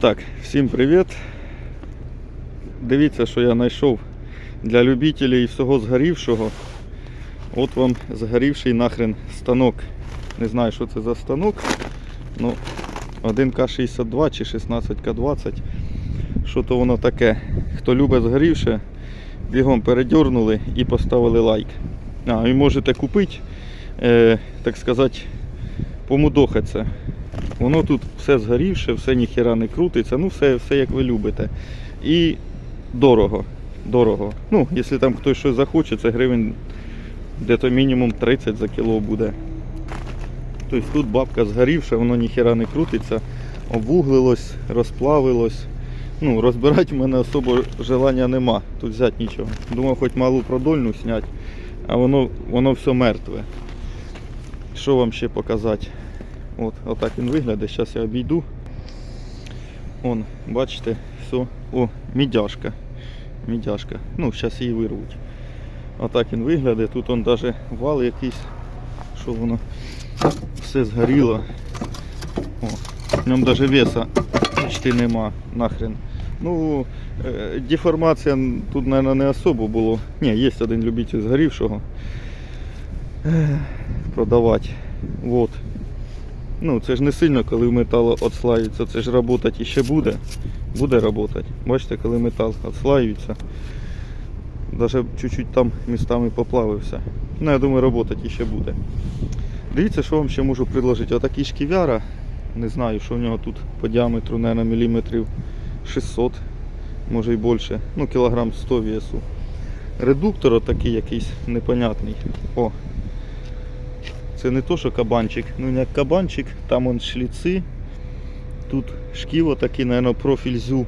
Так, всім привіт. Дивіться, що я знайшов для любителів всього згорівшого. От вам згорівший нахрен станок. Не знаю, що це за станок. Ну, 1К62 чи 16К20. Що то воно таке. Хто любить згорівше, бігом передернули і поставили лайк. А, і можете купити, е, так сказати, помудохаться. Воно тут все згорівше, все ніхіра не крутиться, ну все, все як ви любите. І дорого. Дорого. Ну, якщо там хтось щось захоче, це гривень де-то мінімум 30 за кіло буде. Тобто тут бабка згорівша, воно ніхіра не крутиться, обвуглилось, розплавилось. Ну, розбирати в мене особо желання нема. Тут взяти нічого. Думав, хоч малу продольну зняти, а воно, воно все мертве. Що вам ще показати? От, отак він виглядає. Зараз я обійду. Он, бачите, все. О, мідяшка. Мідяшка. Ну, зараз її вирвуть. Отак він виглядає. Тут он навіть вал якийсь. Що воно все згоріло. О, в ньому навіть веса почти нема нахрен. Ну, е, деформація тут, мабуть, не особо було. Ні, є один любитель згорівшого. Е, Продавати. Вот. Ну, це ж не сильно, коли метал відслаюється, це ж працювати ще буде. Буде працювати. Бачите, коли метал відслаюється. Навіть чуть-чуть там містами поплавився. Ну, я думаю, працювати ще буде. Дивіться, що вам ще можу предложити. Отакий шківяра. Не знаю, що в нього тут по діаметру, мабуть, міліметрів 600, може і більше. Ну, кілограм 100 весу. Редуктор отакий якийсь непонятний. О, це не то, що кабанчик, ну як кабанчик, там он шліци. Тут шків отакий, мабуть, профіль зю.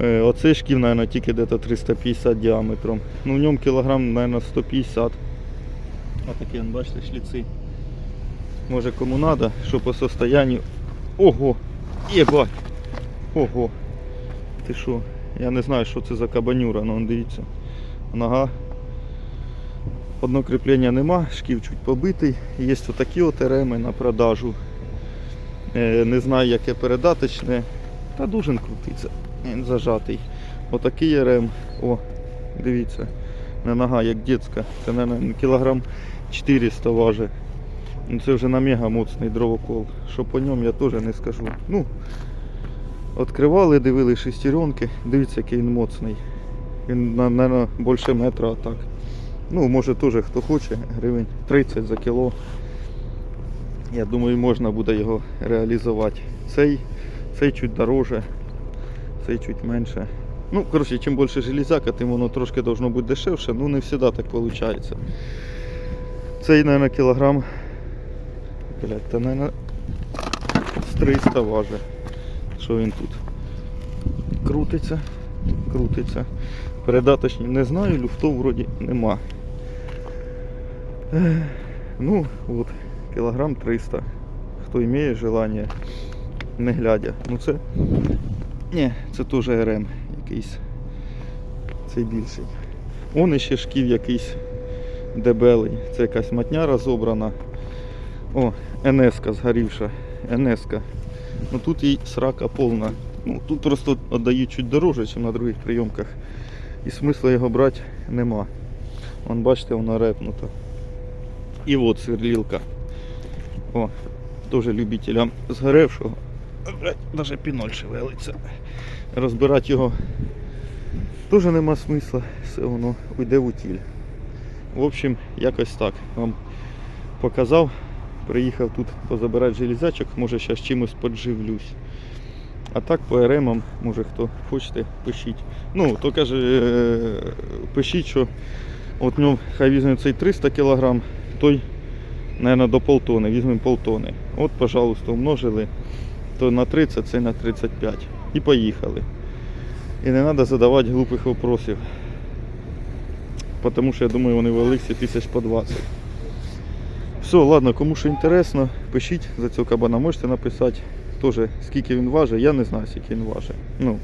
Е, Оцей шків, мабуть, тільки десь 350 діаметром. Ну в ньому кілограм, мабуть, 150. Отакі, бачите, шліци. Може кому треба, що по состоянню. Ого! Єбать! Ого! Ти що? Я не знаю, що це за кабанюра, ну он дивіться. Нога Одно кріплення нема, шків чуть побитий. Є отакі от реми на продажу. Е, Не знаю, яке передаточне. Та дуже крутиться. Він зажатий. Отакий рем. О, дивіться. Не нога, як дитська. Це наверное, кілограм 400 важить. Ну, Це вже на мега моцний дровокол. Що по ньому я теж не скажу. Ну, Відкривали, дивили шестеренки. Дивіться, який він моцний. Він, мабуть, більше метра так. Ну, може теж хто хоче, гривень 30 за кіло. Я думаю, можна буде його реалізувати. Цей, цей чуть дороже, цей чуть менше. Ну, коротше, чим більше железяка, тим воно трошки должно бути дешевше, ну не завжди так виходить. Цей, мабуть, кілограм. Блять, та, мабуть, з 300 важить. Що він тут? Крутиться, крутиться. Передаточні не знаю, люфтов вроді нема. Ну, от, кілограм 300. Хто має желання, не глядя. Ну це. Ні, це теж РМ якийсь. Цей більший. Он іще шків якийсь дебелий. Це якась матня розобрана. О, НС-ка згорівша. НС-ка. Ну тут і срака повна. Ну, тут просто віддають чуть дороже, ніж на других прийомках. І смисла його брати нема. Вон бачите, воно репнуто. І от сверлілка. О, теж любителям згоревшого. Навіть піноль шевелиться. Розбирати його теж нема смисла, все воно уйде в утіль. В общем, якось так. Вам показав. Приїхав тут позабирати железячок, може зараз чимось подживлюсь. А так по РМам, може хто хочете, пишіть. Ну, то каже, пишіть, що от ньому хай візьме цей 300 кг, той, мабуть, до полтони, візьмемо полтони. От, пожалуйста, умножили, то на 30, це на 35. І поїхали. І не треба задавати глупих вопросів. Тому що я думаю, вони великі тисяч по 20. Все, ладно, кому що інтересно, пишіть за цього кабана, можете написати теж, скільки він важить, я не знаю, скільки він важить. Ну,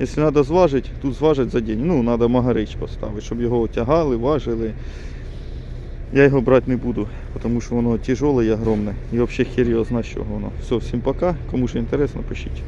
якщо треба зважити, тут зважать за день. Ну, треба магарич поставити, щоб його тягали, важили. Я його брати не буду, тому що воно тяжеле і огромне. І взагалі хер його знає, що воно. Все, всім пока. Кому ще інтересно, пишіть.